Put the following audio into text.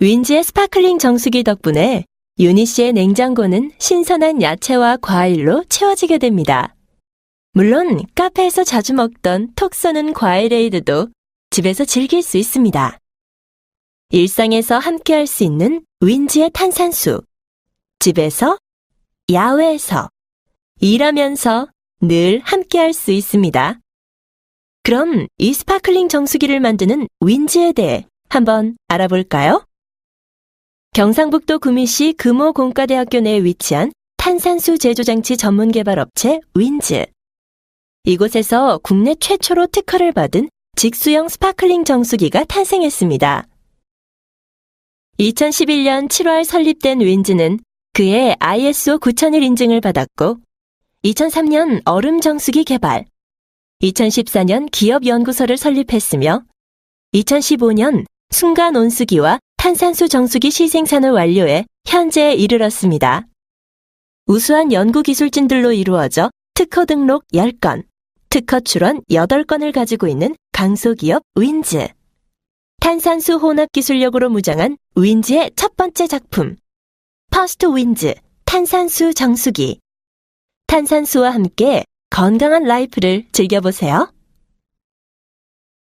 윈지의 스파클링 정수기 덕분에 유니 씨의 냉장고는 신선한 야채와 과일로 채워지게 됩니다. 물론 카페에서 자주 먹던 톡 쏘는 과일에이드도 집에서 즐길 수 있습니다. 일상에서 함께 할 수 있는 윈지의 탄산수. 집에서, 야외에서, 일하면서 늘 함께 할 수 있습니다. 그럼 이 스파클링 정수기를 만드는 윈지에 대해 한번 알아볼까요? 경상북도 구미시 금호공과대학교 내에 위치한 탄산수 제조장치 전문 개발 업체 윈즈. 이곳에서 국내 최초로 특허를 받은 직수형 스파클링 정수기가 탄생했습니다. 2011년 7월 설립된 윈즈는 그해 ISO 9001 인증을 받았고 2003년 얼음 정수기 개발, 2014년 기업 연구소를 설립했으며 2015년 순간 온수기와 탄산수 정수기 시생산을 완료해 현재에 이르렀습니다. 우수한 연구 기술진들로 이루어져 특허 등록 10건, 특허 출원 8건을 가지고 있는 강소기업 윈즈. 탄산수 혼합 기술력으로 무장한 윈즈의 첫 번째 작품. 퍼스트 윈즈 탄산수 정수기. 탄산수와 함께 건강한 라이프를 즐겨보세요.